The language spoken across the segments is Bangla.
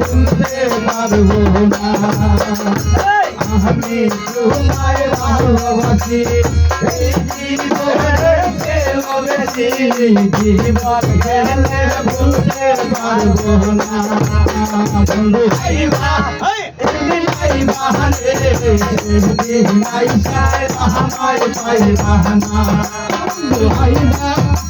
ভুলতে পারব না আমি তোমায় ভালোবাসি জীবন গেলে ভুলতে পারব না বন্ধু বাহানে নাই সায় আমায় পাই বাহানা বন্ধু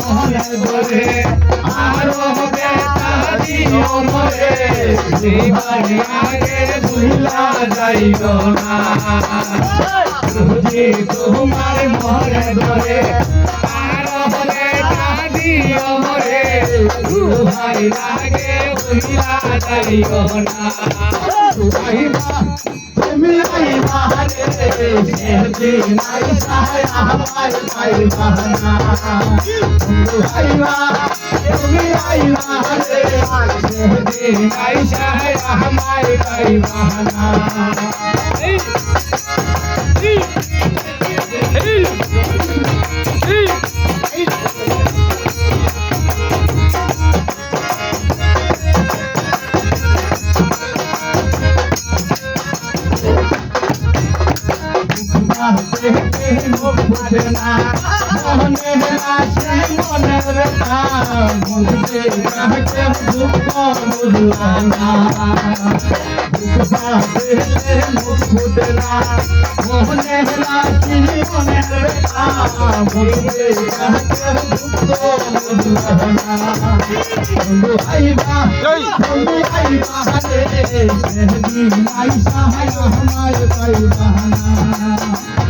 মনে ধরে আরও হবে তাদিও মরে জীবনে আগে ভুলা যাইও না যদি তোমার মনে ধরে আরও হবে তাদিও মরে ভাই লাগে ভুলা আইবা I'm সাহায় আমায় পাই বাহানা বন্ধু আইবা তুমি আইবা রে সেদিন নাই সাহায় আমায় পাই বাহানা আইবা বন্ধু আইবা রে সেদিন নাই সাহায় আমায় পাই বাহানা বন্ধু আইবা তুমি আইবা রে সেদিন নাই সাহায় আমায় পাই বাহানা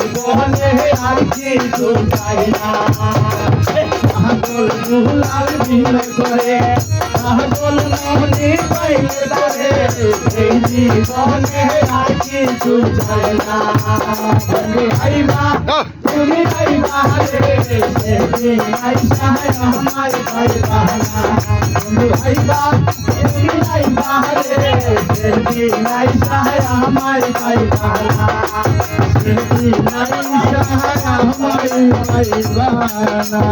জীবনে আর কিছু চাই না। পাগল ফুলার দিনে করে পাগল মনে পাইলে দারে এই জীবনে আর কিছু চাই না। আইবা তুমি আইবা রে সেদিন আইসা আমার পাই বাহানা বন্ধু আইবা তুমি আইবা রে সেদিন আইসা আমার পাই বাহানা সেদিন আইসা আমার পাই বাহানা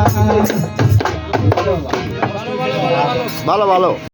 ভালো ভালো।